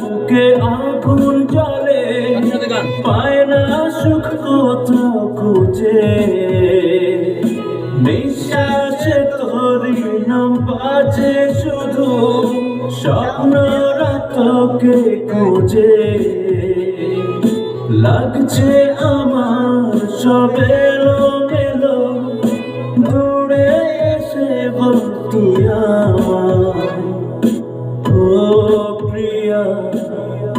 বুকে আগুন গান পায় না সুখ কোথাও খুঁজে। নিঃশ্বাসে তোরই নাম বাজে শুধু স্বপ্নরা তোকে খুঁজে। লাগছে আমার সব প্রিয়া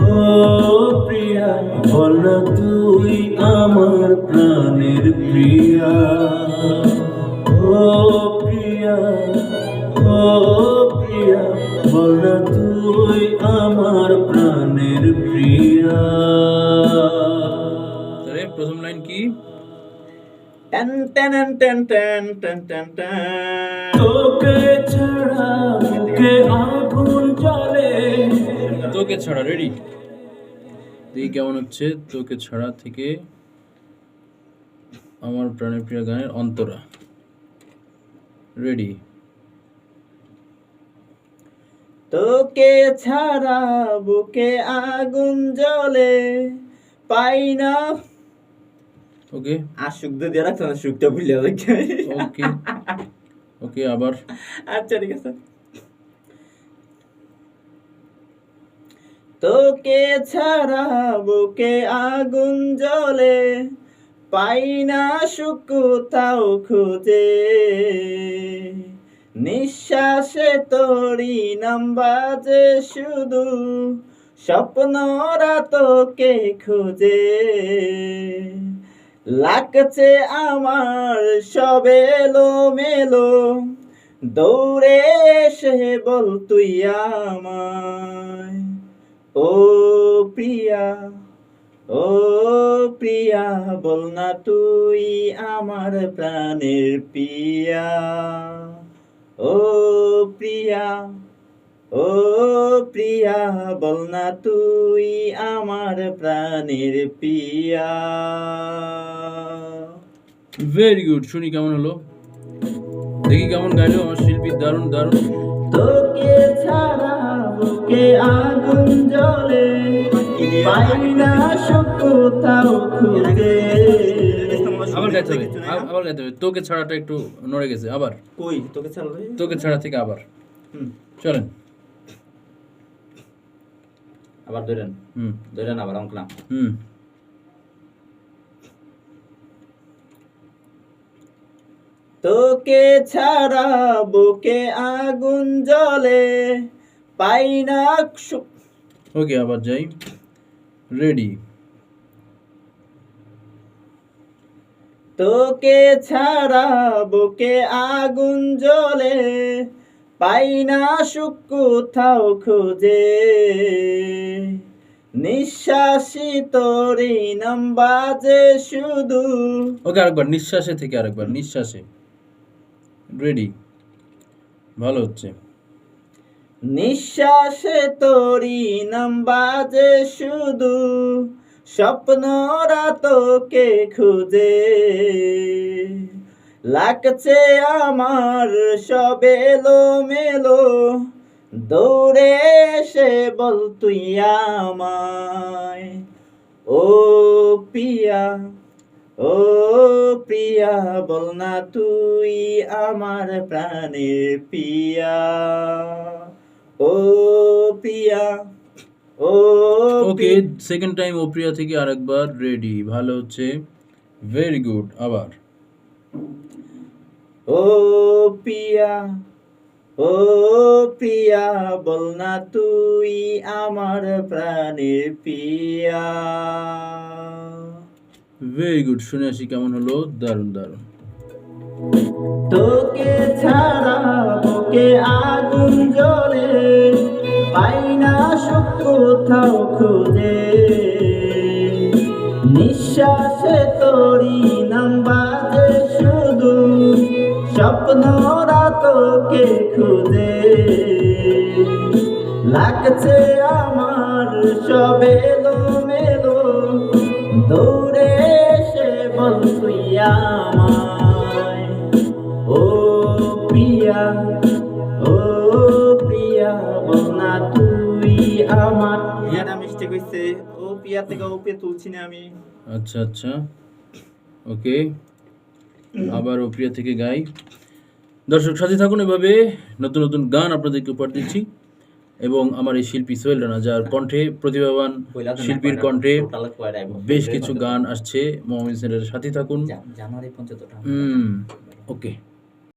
ও প্রিয়া বল না তুই আমার প্রাণের প্রিয়া। ও প্রিয়া ও প্রিয়া বল না তুই আমার প্রাণের প্রিয়া। তাহলে প্রথম লাইন কি? Ten ten ten ten ten ten ten তোকে ছাড়া বুকে আগুন জ্বলে? তোকে ছাড়া রেডি দেখি কেমন হচ্ছে তোকে ছাড়া থেকে আমার প্রাণের প্রিয় গানের অন্তরা। রেডি তোকে ছাড়া বুকে আগুন জ্বলে পাই না। ওকে আশুক দিয়ে রাখছো না সুখটা ভুলে যাবে ওকে ওকে আবার। আচ্ছা ঠিক আছে। তোকে ছাড়া বুকে আগুন জ্বলে, পাই না সুখ কোথাও খুঁজে। নিঃশ্বাসে তোরি নাম বাজে শুধু স্বপ্নরা তোকে খুঁজে। লাগছে আমার সবে এলো মেলো দৌড়ে এসে বল তুই আমায়। ও প্রিয়া ও প্রিয়া বল না তুই আমার প্রাণের প্রিয়া। ও প্রিয়া ও প্রিয়া বল না তুই আমার প্রাণের প্রিয়া। ভেরি গুড শুনি কেমন হলো? দেখি কেমন গাইলো আমার শিল্পী দারুণ দারুণ। তোকে ছাড়া বুকে আগুন জ্বলে? পাই না সুখ কোথাও খুঁজে আবার গাইতে হবে আবার গাইতে হবে। তোকে ছাড়াটা একটু নড়ে গেছে আবার। কই? তোকে ছাড়া তোকে ছাড়া থেকে আবার। চলেন। আবার ধরেন। হুম। ধরেন আবার হুম। তোকে ছাড়া বুকে আগুন জ্বলে। পাই না সুখ ওকে আবার যাই। রেডি তোকে ছাড়া বুকে আগুন জ্বলে পাই না সুখ কোথাও খুঁজে। নিঃশ্বাসী তোরি নাম বাজে শুধু। ওকে আরেকবার নিঃশ্বাসে থেকে আরেকবার নিঃশ্বাসে। রেডি ভালো হচ্ছে। নিঃশ্বাসে তোরি নাম বাজে শুধু, স্বপ্নরা তোকে খুঁজে। লাগছে আমার সব এলো মেলো দৌড়ে সে বল তুই আমায়। ও পিয়া ও প্রিয়া, বল না তুই আমার প্রাণের পিয়া ও প্রিয়া ও ওকে সেকেন্ড টাইম ওপ্রিয়া থেকে আরেকবার রেডি ভালো হচ্ছে। ভেরি গুড আবার। ও পিয়া ও প্রিয়া বল না তুই আমার প্রাণের পিয়া। ভেরি গুড শুনে আসি কেমন হলো? দারুণ দারুণ। তোকে কোথাও খুঁজে। নিঃশ্বাসে তোরি নাম শুধু। স্বপ্নরা তোকে খুঁজে। লাগছে আমার সব মেলো দৌড়ে সে বল আমায়। ও প্রিয়া হইছে। ও পিয়া থেকে ও পিয়া তুলছি না আমি। আচ্ছা আচ্ছা। ওকে। আবার ওপ্রিয়া থেকে গাই। দর্শক সাথে থাকুন এভাবে। নতুন নতুন গান আপনাদেরকে উপহার দিচ্ছি। এবং আমার এই শিল্পী সোহেল রানা যার কণ্ঠে প্রতিভাবান শিল্পীর কণ্ঠে বেশ কিছু গান আসছে। মোহাম্মদ সাথে থাকুন। হুম। ওকে।